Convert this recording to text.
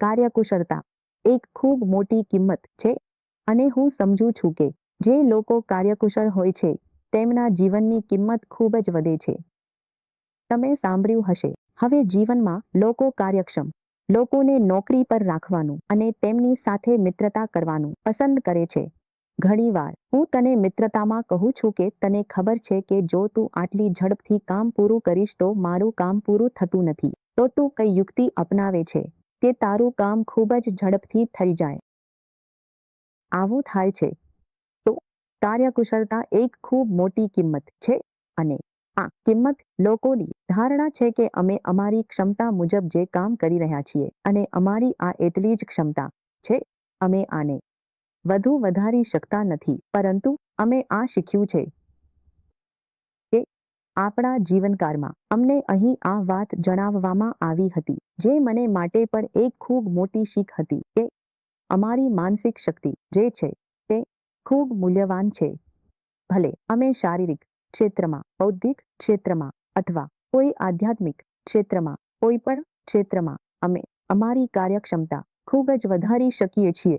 કાર્યકુશળતા એક ખૂબ મોટી કિંમત છે અને હું સમજું છું કે જે લોકો કાર્યકુશળ હોય છે, તેમના જીવનની કિંમત ખૂબ જ વધે છે. તમે સાંભળ્યું હશે, હવે જીવનમાં લોકો કાર્યક્ષમ, લોકોને નોકરી પર રાખવાનું અને તેમની સાથે મિત્રતા કરવાનું પસંદ કરે છે. ઘણીવાર હું તને મિત્રતામાં કહું છું કે તને ખબર છે કે જો તું આટલી ઝડપથી કામ પૂરું કરીશ તો મારું કામ પૂરું થતું નથી, તો તું કઈ યુક્તિ અપનાવે છે. કે તારું કામ ખૂબ જ ઝડપથી થઈ જાય. આવું થાય છે. તો કાર્યકુશળતા એક ખૂબ મોટી કિંમત છે અને આ કિંમત લોકોની ધારણા છે કે અમે અમારી ક્ષમતા મુજબ જે કામ કરી રહ્યા છીએ અને અમારી આ એટલી જ ક્ષમતા છે, અમે આને વધુ વધારી શકતા નથી, પરંતુ અમે આ શીખ્યું છે કે આપણા જીવનકાળમાં અમને અહીં આ વાત જણાવવામાં આવી હતી. જે મને માટે પણ એક ખૂબ મોટી શીખ હતી કે અમારી માનસિક શક્તિ જે છે તે ખૂબ મૂલ્યવાન છે. ભલે અમે શારીરિક ક્ષેત્રમાં, બૌદ્ધિક ક્ષેત્રમાં અથવા કોઈ આધ્યાત્મિક ક્ષેત્રમાં, કોઈ પણ ક્ષેત્રમાં અમે અમારી કાર્યક્ષમતા ખૂબ જ વધારી શકીએ છીએ.